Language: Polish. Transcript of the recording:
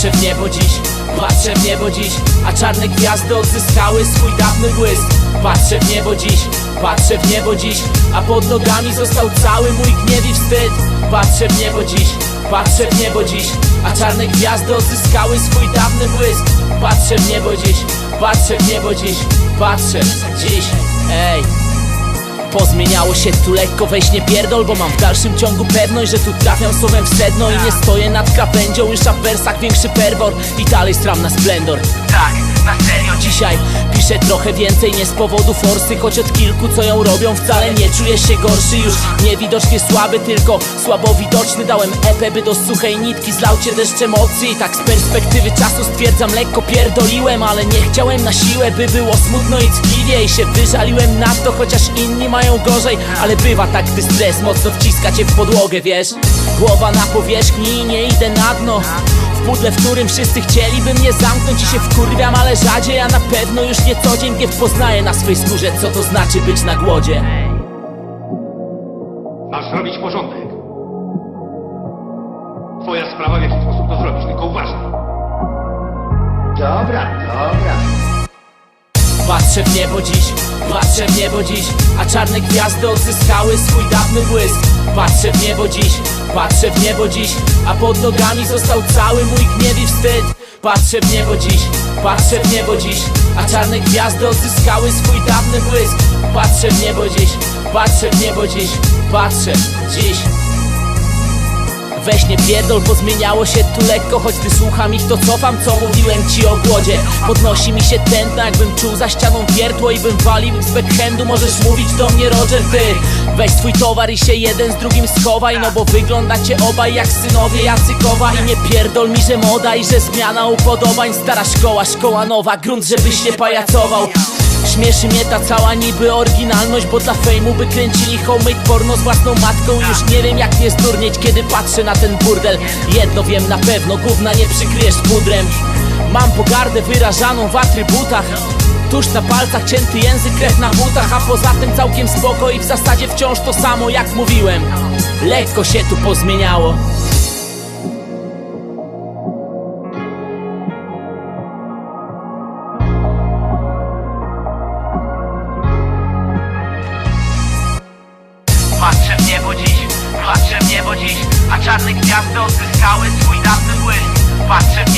Patrzę w niebo dziś, patrzę w niebo dziś A czarne gwiazdy odzyskały swój dawny błysk. Patrzę w niebo dziś, patrzę w niebo dziś A pod nogami został cały mój gniew i wstyd. Patrzę w niebo dziś, patrzę w niebo dziś A czarne gwiazdy odzyskały swój dawny błysk. Patrzę w niebo dziś, patrzę w niebo dziś Patrzę dziś, ej Pozmieniało się tu lekko, weź nie pierdol Bo mam w dalszym ciągu pewność, że tu trafiam słowem w sedno I nie stoję nad krawędzią, już a w wersach większy fervor I dalej stram na splendor. Tak, na serio Dzisiaj piszę trochę więcej, nie z powodu forsy Choć od kilku co ją robią wcale nie czuję się gorszy. Już niewidocznie słaby, tylko słabo widoczny Dałem EP, by do suchej nitki zlał cię deszcz emocji. I tak z perspektywy czasu stwierdzam, lekko pierdoliłem Ale nie chciałem na siłę, by było smutno i tkliwie I się wyżaliłem na to, chociaż inni mają gorzej. Ale bywa tak, gdy stres mocno wciska cię w podłogę, wiesz? Głowa na powierzchni i nie idę na dno w pudle, w którym wszyscy chcieliby mnie zamknąć i się wkurwiam, ale rzadziej Ja na pewno już nie co dzień gniew poznaję na swej skórze Co to znaczy być na głodzie Masz zrobić porządek. Twoja sprawa, w jaki sposób to zrobisz, tylko uważaj. Dobra, dobra. Patrzę w niebo dziś, patrzę w niebo dziś A czarne gwiazdy odzyskały swój dawny błysk. Patrzę w niebo dziś, patrzę w niebo dziś A pod nogami został cały mój gniew i wstyd. Patrzę w niebo dziś, patrzę w niebo dziś A czarne gwiazdy odzyskały swój dawny błysk. Patrzę w niebo dziś, patrzę w niebo dziś Patrzę dziś Weź nie pierdol, bo zmieniało się tu lekko Choć gdy słucham ich, to cofam, co mówiłem ci o głodzie. Podnosi mi się tętno, jakbym czuł za ścianą wiertło I bym walił z backhandu, możesz mówić do mnie Roger, ty. Weź swój towar i się jeden z drugim schowaj No bo wyglądacie obaj jak synowie Jacykowa I nie pierdol mi, że moda i że zmiana upodobań. Stara szkoła, szkoła nowa, grunt, żebyś nie pajacował Śmieszy mnie ta cała niby oryginalność Bo dla fejmu by kręcili homemade porno z własną matką. Już nie wiem jak nie zdurnieć, kiedy patrzę na ten burdel. Jedno wiem na pewno, gówna nie przykryjesz pudrem. Mam pogardę wyrażaną w atrybutach. Tuż na palcach cięty język, krew na butach A poza tym całkiem spoko i w zasadzie wciąż to samo jak mówiłem. Lekko się tu pozmieniało Patrzę w niebo dziś, a czarne gwiazdy odzyskały swój dawny błysk. Patrzę w